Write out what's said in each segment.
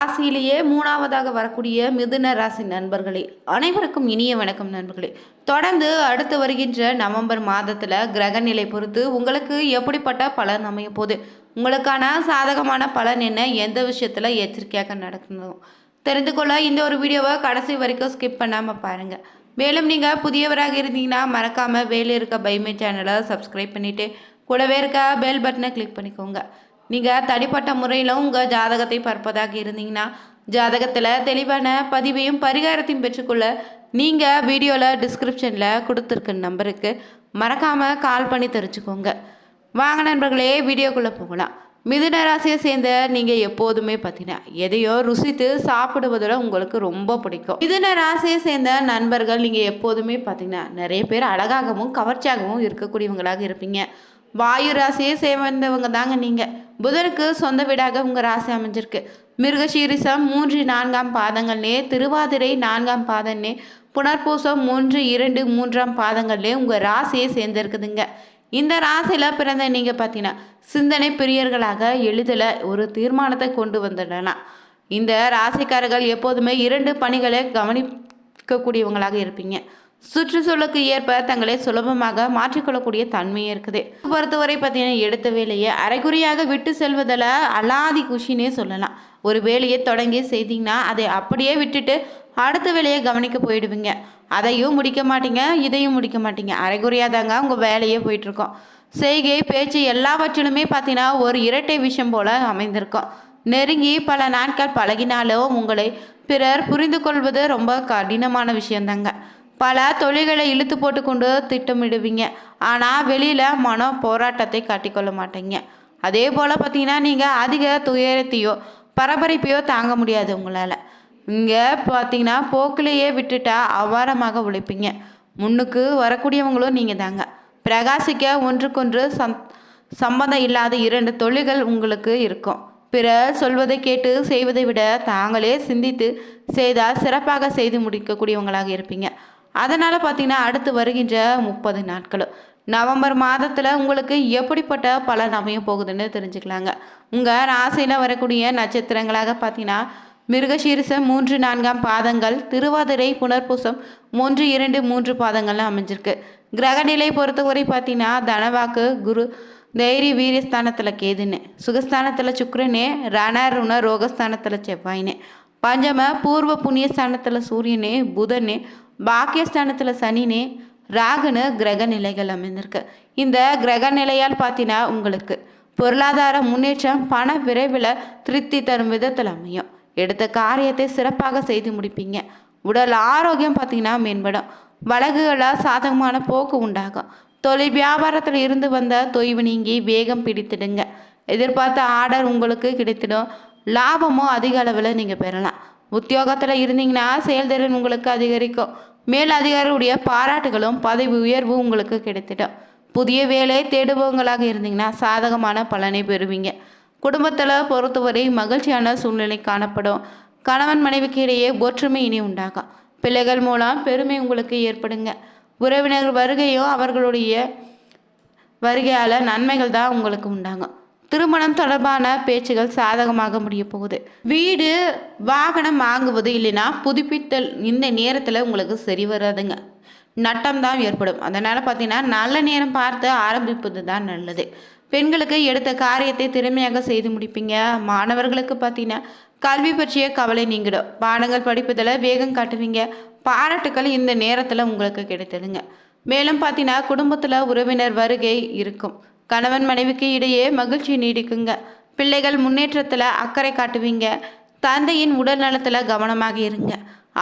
ராசியிலேயே மூணாவதாக வரக்கூடிய மிதுன ராசி நண்பர்களே அனைவருக்கும் இனிய வணக்கம் நண்பர்களே. தொடர்ந்து அடுத்து வருகின்ற நவம்பர் மாதத்தில் கிரகநிலை பொறுத்து உங்களுக்கு எப்படிப்பட்ட பலன் அமைய போகுது? உங்களுக்கான சாதகமான பலன் என்ன? எந்த விஷயத்தில் எச்சரிக்கையாக நடக்கணும்? தெரிந்து கொள்ள இந்த ஒரு வீடியோவை கடைசி வரைக்கும் ஸ்கிப் பண்ணாமல் பாருங்கள் மேலும் நீங்கள் புதியவராக இருந்தீங்கன்னா மறக்காமல் வேலை இருக்க பைமே சேனலை சப்ஸ்கிரைப் பண்ணிவிட்டு கூடவே இருக்க பெல் பட்டனை கிளிக் பண்ணிக்கோங்க. நீங்கள் தனிப்பட்ட முறையில் உங்கள் ஜாதகத்தை பார்ப்பதாக இருந்தீங்கன்னா ஜாதகத்தில் தெளிவான பதிவையும் பரிகாரத்தையும் பெற்றுக்கொள்ள நீங்கள் வீடியோவில் டிஸ்கிரிப்ஷனில் கொடுத்துருக்க நம்பருக்கு மறக்காமல் கால் பண்ணி தெரிஞ்சுக்கோங்க. வாங்க நண்பர்களே வீடியோக்குள்ளே போகலாம். மிதுன ராசியை சேர்ந்த நீங்கள் எப்போதுமே பார்த்தீங்கன்னா எதையோ ருசித்து சாப்பிடுவதில் உங்களுக்கு ரொம்ப பிடிக்கும். மிதுன ராசியை சேர்ந்த நண்பர்கள் நீங்கள் எப்போதுமே பார்த்தீங்கன்னா நிறைய பேர் அழகாகவும் கவர்ச்சியாகவும் இருக்கக்கூடியவங்களாக இருப்பீங்க. வாயு ராசியை சேர்ந்தவங்க தாங்க நீங்கள் புதனுக்கு சொந்த வீடாக உங்கள் ராசி அமைஞ்சிருக்கு. மிருகசீரிசம் மூன்று நான்காம் பாதங்கள்லே திருவாதிரை நான்காம் பாதம்னே புனர்பூசம் மூன்று இரண்டு மூன்றாம் பாதங்கள்லே உங்கள் ராசியை சேர்ந்திருக்குதுங்க. இந்த ராசியில் பிறந்த நீங்கள் பார்த்தீங்கன்னா சிந்தனை பிரியர்களாக எளிதில் ஒரு தீர்மானத்தை கொண்டு வந்துடலாம். இந்த ராசிக்காரர்கள் எப்போதுமே இரண்டு பணிகளை கவனிக்கக்கூடியவங்களாக இருப்பீங்க. சுற்றுச்சூழலுக்கு ஏற்ப தங்களை சுலபமாக மாற்றிக்கொள்ளக்கூடிய தன்மையே இருக்குது. பொறுத்தவரை பார்த்தீங்கன்னா எடுத்த வேலையை அரைகுறையாக விட்டு செல்வதில் அலாதி குஷினே சொல்லலாம். ஒரு வேலையை தொடங்கி செய்தீங்கன்னா அதை அப்படியே விட்டுட்டு அடுத்த வேலையை கவனிக்க போயிடுவீங்க. அதையும் முடிக்க மாட்டீங்க இதையும் முடிக்க மாட்டீங்க. அரைகுறையாக தாங்க உங்கள் வேலையே போயிட்டுருக்கோம். செய்கை பேச்சு எல்லாவற்றிலுமே பார்த்தீங்கன்னா ஒரு இரட்டை விஷயம் போல் அமைந்திருக்கும். நெருங்கி பல நாட்கள் பழகினாலும் உங்களை பிறர் புரிந்து கொள்வது ரொம்ப கடினமான விஷயந்தாங்க. பல தொழில்களை இழுத்து போட்டுக்கொண்டு திட்டமிடுவீங்க. ஆனால் வெளியில் மன போராட்டத்தை காட்டிக்கொள்ள மாட்டீங்க. அதே போல் பார்த்தீங்கன்னா நீங்கள் அதிக துயரத்தையோ பரபரப்பையோ தாங்க முடியாது உங்களால். இங்கே பார்த்தீங்கன்னா போக்கிலேயே விட்டுட்டா அபாரமாக உழைப்பீங்க. முன்னுக்கு வரக்கூடியவங்களும் நீங்கள் தாங்க. பிரகாசிக்க ஒன்றுக்கொன்று சம் சம்பந்தம் இல்லாத இரண்டு தொழில்கள் உங்களுக்கு இருக்கும். பிறர் சொல்வதை கேட்டு செய்வதை விட தாங்களே சிந்தித்து செய்தால் சிறப்பாக செய்து முடிக்கக்கூடியவங்களாக இருப்பீங்க. அதனால் பார்த்தீங்கன்னா அடுத்து வருகின்ற முப்பது நாட்களும் நவம்பர் மாதத்தில் உங்களுக்கு எப்படிப்பட்ட பலன் அமைய போகுதுன்னு தெரிஞ்சுக்கலாங்க. உங்கள் ராசியில் வரக்கூடிய நட்சத்திரங்களாக பார்த்தீங்கன்னா மிருகசீரிசம் மூன்று நான்காம் பாதங்கள் திருவாதிரை புனர்பூசம் மூன்று இரண்டு மூன்று பாதங்கள்லாம் அமைஞ்சிருக்கு. கிரகநிலை பொறுத்தவரை பார்த்தீங்கன்னா தனவாக்கு குரு தைரிய வீரியஸ்தானத்தில் கேதுன்னு சுகஸ்தானத்தில் சுக்கரனே ரணருண ரோகஸ்தானத்தில் செவ்வாயினே பஞ்சம பூர்வ புண்ணியஸ்தானத்தில் சூரியனே புதனே பாக்கியஸ்தானத்தில் சனினே ராகுன்னு கிரக நிலைகள் அமைந்திருக்கு. இந்த கிரக நிலையால் பார்த்தீங்கன்னா உங்களுக்கு பொருளாதார முன்னேற்றம் பண விரைவில் திருப்தி தரும் விதத்தில் அமையும். எடுத்த காரியத்தை சிறப்பாக செய்து முடிப்பீங்க. உடல் ஆரோக்கியம் பார்த்தீங்கன்னா மேம்படும். வழக்குகளால் சாதகமான போக்கு உண்டாகும். தொழில் வியாபாரத்தில் இருந்து வந்த தொய்வு நீங்கி வேகம் பிடித்திடுங்க. எதிர்பார்த்த ஆர்டர் உங்களுக்கு கிடைத்திடும். லாபமும் அதிக அளவில் நீங்கள் பெறலாம். உத்தியோகத்தில் இருந்தீங்கன்னா செயல்திறன் உங்களுக்கு அதிகரிக்கும். மேலதிகாரியுடைய பாராட்டுகளும் பதவி உயர்வு உங்களுக்கு கிடைத்திடும் புதிய வேலை தேடுபவங்களாக இருந்தீங்கன்னா சாதகமான பலனை பெறுவீங்க. குடும்பத்தில் பொறுத்தவரை மகிழ்ச்சியான சூழ்நிலை காணப்படும். கணவன் மனைவிக்கு இடையே ஒற்றுமை இனி உண்டாகும். பிள்ளைகள் மூலம் பெருமை உங்களுக்கு ஏற்படுங்க. உறவினர் வருகையும் அவர்களுடைய வருகையால் நன்மைகள் தான் உங்களுக்கு உண்டாகும். திருமணம் தொடர்பான பேச்சுகள் சாதகமாக முடிய போகுது. வீடு வாகனம் வாங்குவது இல்லைன்னா புதுப்பித்தல் இந்த நேரத்தில் உங்களுக்கு சரி வராதுங்க. நட்டம் தான் ஏற்படும். அதனால் பார்த்தீங்கன்னா நல்ல நேரம் பார்த்து ஆரம்பிப்பது தான் நல்லது. பெண்களுக்கு எடுத்த காரியத்தை திறமையாக செய்து முடிப்பீங்க. மாணவர்களுக்கு பார்த்தீங்கன்னா கல்வி பற்றிய கவலை நீங்கிடும். பாடங்கள் படிப்பதில் வேகம் காட்டுவீங்க. பாராட்டுக்கள் இந்த நேரத்தில் உங்களுக்கு கிடைத்ததுங்க. மேலும் பார்த்தீங்கன்னா குடும்பத்தில் உறவினர் வருகை இருக்கும். கணவன் மனைவிக்கு இடையே மகிழ்ச்சி நீடிக்குங்க. பிள்ளைகள் முன்னேற்றத்தில் அக்கறை காட்டுவீங்க. தந்தையின் உடல் நலத்தில் கவனமாக இருங்க.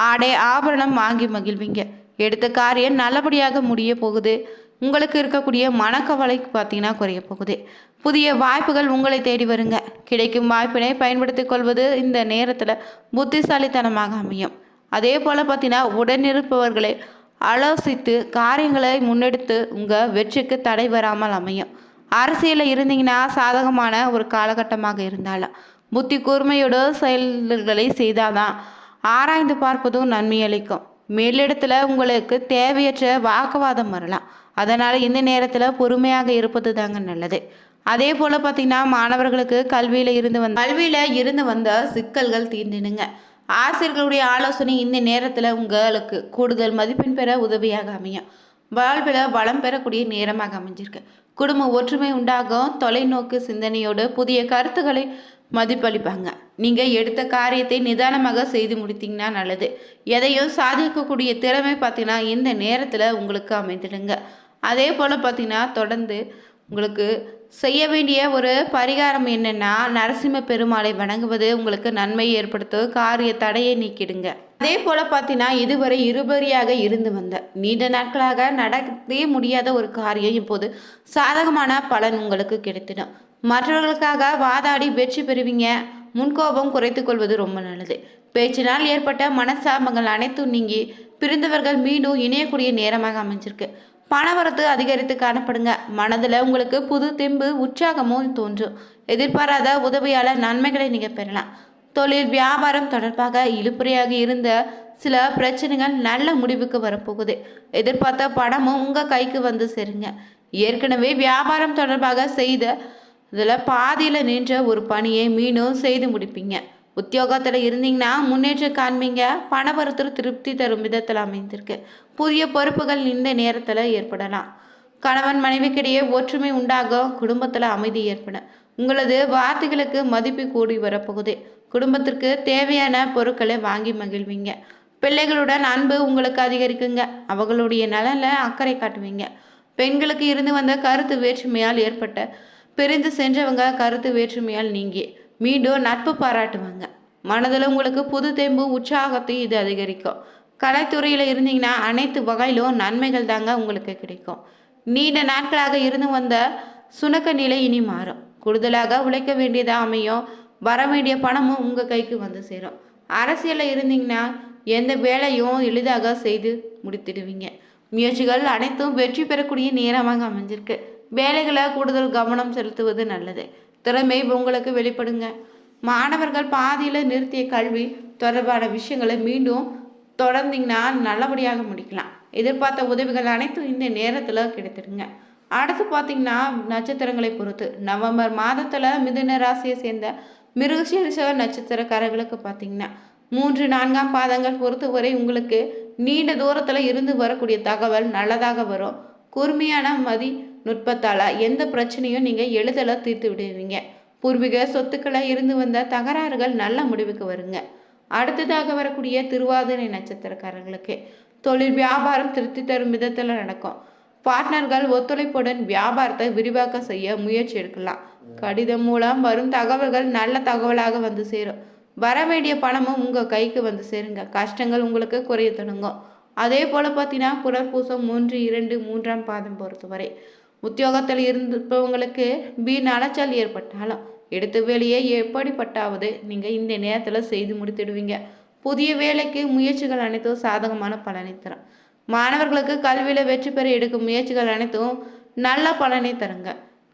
ஆடை ஆபரணம் வாங்கி மகிழ்வீங்க. எடுத்த காரியம் நல்லபடியாக முடிய போகுது. உங்களுக்கு இருக்கக்கூடிய மனக்கவலை பார்த்தீங்கன்னா குறைய போகுது. புதிய வாய்ப்புகள் உங்களை தேடி வருங்க. கிடைக்கும் வாய்ப்பினை பயன்படுத்தி கொள்வது இந்த நேரத்தில் புத்திசாலித்தனமாக அமையும். அதே போல் பார்த்தீங்கன்னா உடனிருப்பவர்களை ஆலோசித்து காரியங்களை முன்னெடுத்து உங்கள் வெற்றிக்கு தடை வராமல் அமையும். அரசியலில் இருந்தீங்கன்னா சாதகமான ஒரு காலகட்டமாக இருந்தாலும் புத்தி கூர்மையோட செயல்களை செய்தாதான் ஆராய்ந்து பார்ப்பதும் நன்மை அளிக்கும். மேலிடத்தில் உங்களுக்கு தேவையற்ற வாக்குவாதம் வரலாம். அதனால் இந்த நேரத்தில் பொறுமையாக இருப்பது தாங்க நல்லது. அதே போல் பார்த்தீங்கன்னா மாணவர்களுக்கு கல்வியில் இருந்து வந்த கல்வியில் இருந்து வந்த சிக்கல்கள் தீர்ந்திடுங்க. ஆசிரியர்களுடைய ஆலோசனை இந்த நேரத்தில் உங்களுக்கு கூடுதல் மதிப்பெண் பெற உதவியாக அமையும். வாழ்வில் வளம் பெறக்கூடிய நேரமாக அமைஞ்சிருக்கு. குடும்ப ஒற்றுமை உண்டாகும். தொலைநோக்கு சிந்தனையோடு புதிய கருத்துக்களை மதிப்பளிப்பாங்க. நீங்கள் எடுத்த காரியத்தை நிதானமாக செய்து முடித்தீங்கன்னா நல்லது. எதையும் சாதிக்கக்கூடிய திறமை பார்த்தீங்கன்னா இந்த நேரத்தில் உங்களுக்கு அமைந்துடுங்க. அதே போல் பார்த்தீங்கன்னா தொடர்ந்து உங்களுக்கு செய்ய வேண்டிய ஒரு பரிகாரம் என்னென்னா நரசிம்ம பெருமாளை வணங்குவது. உங்களுக்கு நன்மை ஏற்படுத்தும் காரிய தடையை நீக்கிடுங்க. அதே போல் பார்த்தீங்கன்னா இதுவரை இருபறியாக இருந்து வந்த நீண்ட நாட்களாக நடத்தே முடியாத ஒரு காரியம் இப்போது சாதகமான பலன் உங்களுக்கு கிடைத்திடும் மற்றவர்களுக்காக வாதாடி வெற்றி பெறுவீங்க. முன்கோபம் குறைத்து கொள்வது ரொம்ப நல்லது. பேச்சினால் ஏற்பட்ட மனசாபங்கள் அனைத்தும் நீங்கி பிரிந்தவர்கள் மீண்டும் இணையக்கூடிய நேரமாக அமைஞ்சிருக்கு. பணவரத்து அதிகரித்து காணப்படுங்க. மனதில் உங்களுக்கு புது தெம்பு உற்சாகமும் தோன்றும். எதிர்பாராத உதவியால் நன்மைகளை நீங்கள் பெறலாம். தொழில் வியாபாரம் தொடர்பாக இழுப்புறையாக இருந்த சில பிரச்சனைகள் நல்ல முடிவுக்கு வரப்போகுது. எதிர்பார்த்த பணமும் உங்கள் கைக்கு வந்து சேருங்க. ஏற்கனவே வியாபாரம் தொடர்பாக செய்த இதில் பாதியில் நின்ற ஒரு பணியை மீண்டும் செய்து முடிப்பீங்க. உத்தியோகத்தில் இருந்தீங்கன்னா முன்னேற்றம் காண்பீங்க. பணபரத்தில் திருப்தி தரும் விதத்தில் அமைந்திருக்கு. புதிய பொறுப்புகள் இந்த நேரத்தில் ஏற்படலாம். கணவன் மனைவிக்கிடையே ஒற்றுமை உண்டாகும் குடும்பத்தில் அமைதி ஏற்படும். உங்களது வார்த்தைகளுக்கு மதிப்பு கூடி வரப்போகுது. குடும்பத்திற்கு தேவையான பொருட்களை வாங்கி மகிழ்வீங்க. பிள்ளைகளுடன் அன்பு உங்களுக்கு அதிகரிக்குங்க. அவர்களுடைய நலனில் அக்கறை காட்டுவீங்க. பெண்களுக்கு இருந்து வந்த கருத்து வேற்றுமையால் ஏற்பட்ட பிரிந்து சென்றவங்க கருத்து வேற்றுமையால் நீங்கி மீண்டும் நட்பு பாராட்டுவாங்க. மனதில் உங்களுக்கு புது தெம்பு உற்சாகத்தை இது அதிகரிக்கும். கலைத்துறையில் இருந்தீங்கன்னா அனைத்து வகையிலும் நன்மைகள் தாங்க உங்களுக்கு கிடைக்கும். நீண்ட நாட்களாக இருந்து வந்த சுணக்க நிலை இனி மாறும். கூடுதலாக உழைக்க வேண்டியதாக அமையும். வர வேண்டிய பணமும் உங்கள் கைக்கு வந்து சேரும். அரசியலில் இருந்தீங்கன்னா எந்த வேலையும் எளிதாக செய்து முடித்திடுவீங்க. முயற்சிகள் அனைத்தும் வெற்றி பெறக்கூடிய நேரமாக அமைஞ்சிருக்கு. வேலைகளை கூடுதல் கவனம் செலுத்துவது நல்லது. திறமை உங்களுக்கு வெளிப்படுங்க. மாணவர்கள் பாதியில் நிறுத்திய கல்வி தொடர்பான விஷயங்களை மீண்டும் தொடர்ந்தீங்கன்னா நல்லபடியாக முடிக்கலாம். எதிர்பார்த்த உதவிகள் அனைத்தும் இந்த நேரத்தில் கிடைத்திடுங்க. அடுத்து பார்த்தீங்கன்னா நட்சத்திரங்களை பொறுத்து. நவம்பர் மாதத்தில் மிதுன ராசியை சேர்ந்த மிருகசீரிஷ நட்சத்திரக்காரர்களுக்கு பார்த்தீங்கன்னா மூன்று நான்காம் பாதங்கள் பொறுத்தவரை உங்களுக்கு நீண்ட தூரத்தில் இருந்து வரக்கூடிய தகவல் நல்லதாக வரும். கூர்மையான மதி நுட்பத்தால் எந்த பிரச்சனையும் நீங்கள் எளிதில் தீர்த்து விடுவீங்க. பூர்வீக சொத்துக்களை இருந்து வந்த தகராறுகள் நல்ல முடிவுக்கு வருங்க. அடுத்ததாக வரக்கூடிய திருவாதிரை நட்சத்திரக்காரர்களுக்கு தொழில் வியாபாரம் திருப்தி தரும் விதத்தில் நடக்கும். பார்ட்னர்கள் ஒத்துழைப்புடன் வியாபாரத்தை விரிவாக்க செய்ய முயற்சி எடுக்கலாம். கடிதம் மூலம் வரும் தகவல்கள் நல்ல தகவலாக வந்து சேரும். வர வேண்டிய பணமும் உங்கள் கைக்கு வந்து சேருங்க. கஷ்டங்கள் உங்களுக்கு குறைய தொடங்கும். அதே போல் பார்த்தீங்கன்னா புனர்பூசம் மூன்று இரண்டு மூன்றாம் பாதம் பொறுத்தவரை உத்தியோகத்தில் இருந்தவங்களுக்கு வீண் அலைச்சல் ஏற்பட்டாலும் எடுத்த வேலையை எப்படிப்பட்டாவது நீங்கள் இந்த நேரத்தில் செய்து முடித்திடுவீங்க. புதிய வேலைக்கு முயற்சிகள் அனைத்தும் சாதகமான பலனை தரும். மாணவர்களுக்கு கல்வியில் வெற்றி பெற எடுக்கும் முயற்சிகள் அனைத்தும் நல்ல பலனை தருங்க.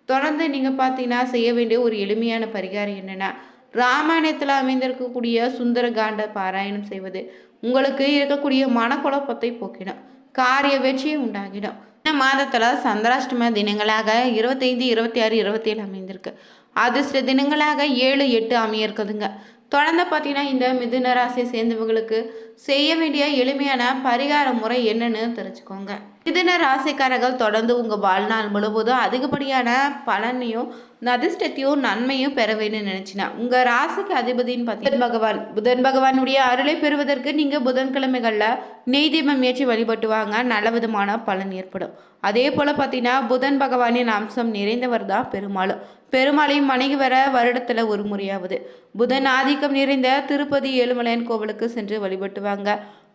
தொடர்ந்து நீங்கள் பார்த்தீங்கன்னா செய்ய வேண்டிய ஒரு எளிமையான பரிகாரம் என்னென்னா ராமாயணத்தில் அமைந்திருக்கக்கூடிய சுந்தர காண்ட பாராயணம் செய்வது. உங்களுக்கு இருக்கக்கூடிய மனக்குழப்பத்தை போக்கிடும். காரிய வெற்றியை உண்டாகிடும். இந்த மாதத்தில் சந்திராஷ்டம தினங்களாக இருபத்தைந்து இருபத்தி ஆறு இருபத்தி ஏழு அமைந்திருக்கு. அதிர்ஷ்ட தினங்களாக ஏழு எட்டு அமையிருக்குதுங்க தொடர்ந்து பார்த்தீங்கன்னா இந்த மிதுன ராசியை சேர்ந்தவங்களுக்கு செய்ய வேண்டிய எளிமையான பரிகார முறை என்னன்னு தெரிஞ்சுக்கோங்க. மிதுன ராசிக்காரர்கள் தொடர்ந்து உங்கள் வாழ்நாள் முழுவதும் அதிகப்படியான பலனையும் அதிர்ஷ்டத்தையும் நன்மையும் பெற வேணும்னு நினைச்சினா உங்கள் ராசிக்கு அதிபதினு பார்த்தீங்கன்னா புதன் பகவான் புதன் பகவானுடைய அருளை பெறுவதற்கு நீங்கள் புதன்கிழமைகளில் நெய் தீபம் ஏற்றி வழிபட்டு வாங்க நல்ல விதமான பலன் ஏற்படும். அதே போல் பார்த்தீங்கன்னா புதன் பகவானின் அம்சம் நிறைந்தவர் தான் பெருமாளும் பெருமாளையும் மனைவி வர வருடத்தில் ஒரு முறையாவது. புதன் ஆதிக்கம் நிறைந்த திருப்பதி ஏழுமலையன் கோவிலுக்கு சென்று வழிபட்டு வாங்க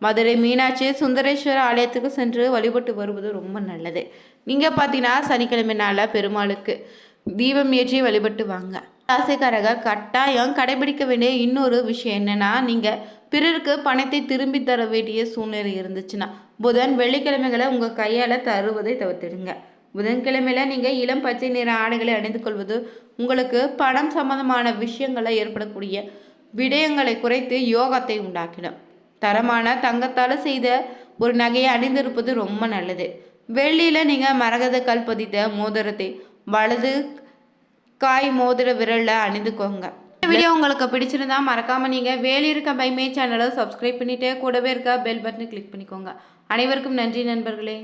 மதுரை மீனாட்சி சுந்தரேஸ்வர ஆலயத்துக்கு சென்று வழிபட்டு வருவது ரொம்ப நல்லது. நீங்கள் பார்த்தீங்கன்னா சனிக்கிழமை நாளில் பெருமாளுக்கு தீபம் ஏற்றி வழிபட்டு வாங்க. ராசிக்காரக கட்டாயம் கடைபிடிக்க வேண்டிய இன்னொரு விஷயம் என்னென்னா நீங்கள் பிறருக்கு பணத்தை திரும்பி தர வேண்டிய சூழ்நிலை இருந்துச்சுன்னா புதன் வெள்ளிக்கிழமைகளை உங்கள் கையால் தருவதை தவிர்த்திடுங்க. புதன்கிழமையில் நீங்கள் இளம் பச்சை நிற ஆடைகளை அணிந்து கொள்வது உங்களுக்கு பணம் சம்பந்தமான விஷயங்களை ஏற்படக்கூடிய விடயங்களை குறைத்து யோகத்தை உண்டாக்கிடும். தரமான தங்கத்தால் செய்த ஒரு நகையை அணிந்திருப்பது ரொம்ப நல்லது. வெள்ளியில் நீங்கள் மரகத கல் பதித்த மோதிரத்தை வலது காய் மோதிர விரலில் அணிந்துக்கோங்க. இந்த வீடியோ உங்களுக்கு பிடிச்சிருந்தா மறக்காமல் நீங்கள் வேலி இருக்க பைமே சேனலை சப்ஸ்கிரைப் பண்ணிவிட்டு கூடவே இருக்க பெல் பட்டனை கிளிக் பண்ணிக்கோங்க. அனைவருக்கும் நன்றி நண்பர்களே.